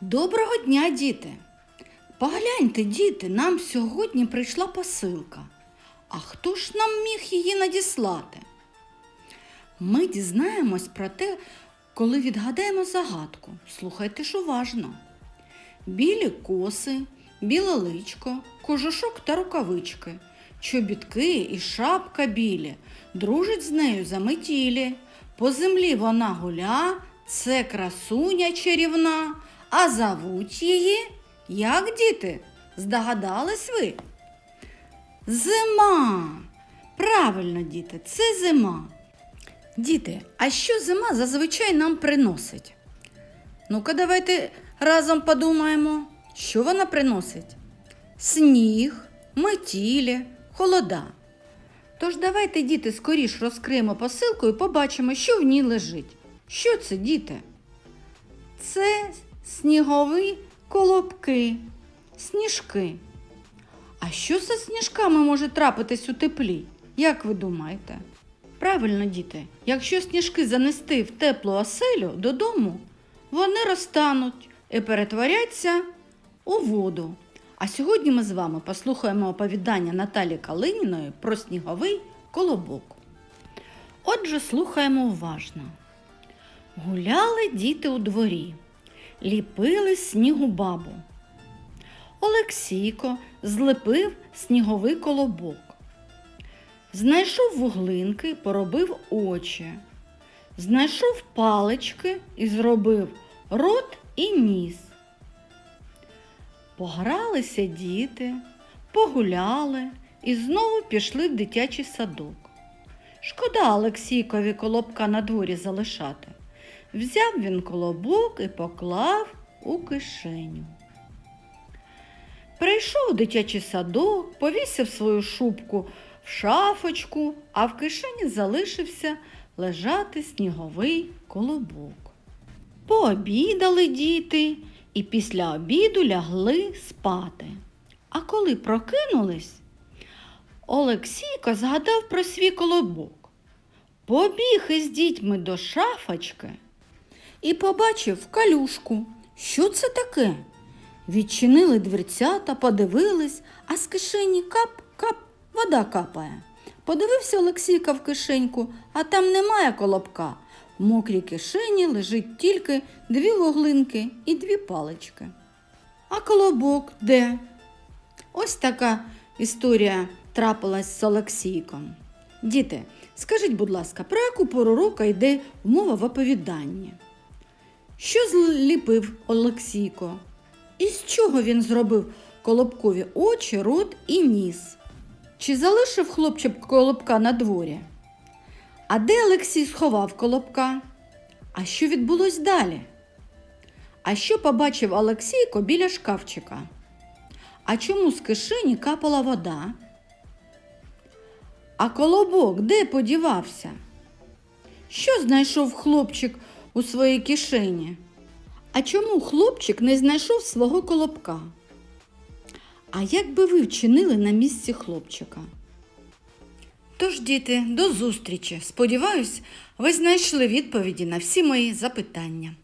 Доброго дня, діти! Погляньте, діти, нам сьогодні прийшла посилка. А хто ж нам міг її надіслати? Ми дізнаємось про те, коли відгадаємо загадку. Слухайте ж уважно. Білі коси, біле личко, кожушок та рукавички, чобітки і шапка білі, дружить з нею заметілі. По землі вона гуля, це красуня чарівна, а зовуть її, як діти, здогадались ви? Зима. Правильно, діти, це зима. Діти, а що зима зазвичай нам приносить? Ну-ка, давайте разом подумаємо, що вона приносить? Сніг, метілі, холода. Тож давайте, діти, скоріш розкриємо посилку і побачимо, що в ній лежить. Що це, діти? Це снігові колобки, сніжки. А що за сніжками може трапитись у теплі? Як ви думаєте? Правильно, діти, якщо сніжки занести в теплу оселю додому, вони розтануть і перетворяться у воду. А сьогодні ми з вами послухаємо оповідання Наталі Калиніної про сніговий колобок. Отже, слухаємо уважно. Гуляли діти у дворі, ліпили снігу бабу. Олексійко злепив сніговий колобок. Знайшов вуглинки, поробив очі. Знайшов палички і зробив рот і ніс. Погралися діти, погуляли і знову пішли в дитячий садок. Шкода Олексійкові колобка на дворі залишати. Взяв він колобок і поклав у кишеню. Прийшов у дитячий садок, повісив свою шубку в шафочку, а в кишені залишився лежати сніговий колобок. Пообідали діти і після обіду лягли спати. А коли прокинулись, Олексійко згадав про свій колобок. Побіг із дітьми до шафочки і побачив калюшку. Що це таке? Відчинили дверцята, подивились, а з кишені кап-кап вода капає. Подивився Олексійка в кишеньку, а там немає колобка. В мокрій кишені лежить тільки дві вуглинки і дві палички. А колобок де? Ось така історія трапилась з Олексійком. Діти, скажіть, будь ласка, про яку пору року йде мова в оповіданні? Що зліпив Олексійко? І з чого він зробив колобкові очі, рот і ніс? Чи залишив хлопчик колобка на дворі? А де Олексій сховав колобка? А що відбулось далі? А що побачив Олексійко біля шкафчика? А чому з кишені капала вода? А колобок де подівався? Що знайшов хлопчик у своїй кишені? А чому хлопчик не знайшов свого колобка? А як би ви вчинили на місці хлопчика? Тож, діти, до зустрічі. Сподіваюсь, ви знайшли відповіді на всі мої запитання.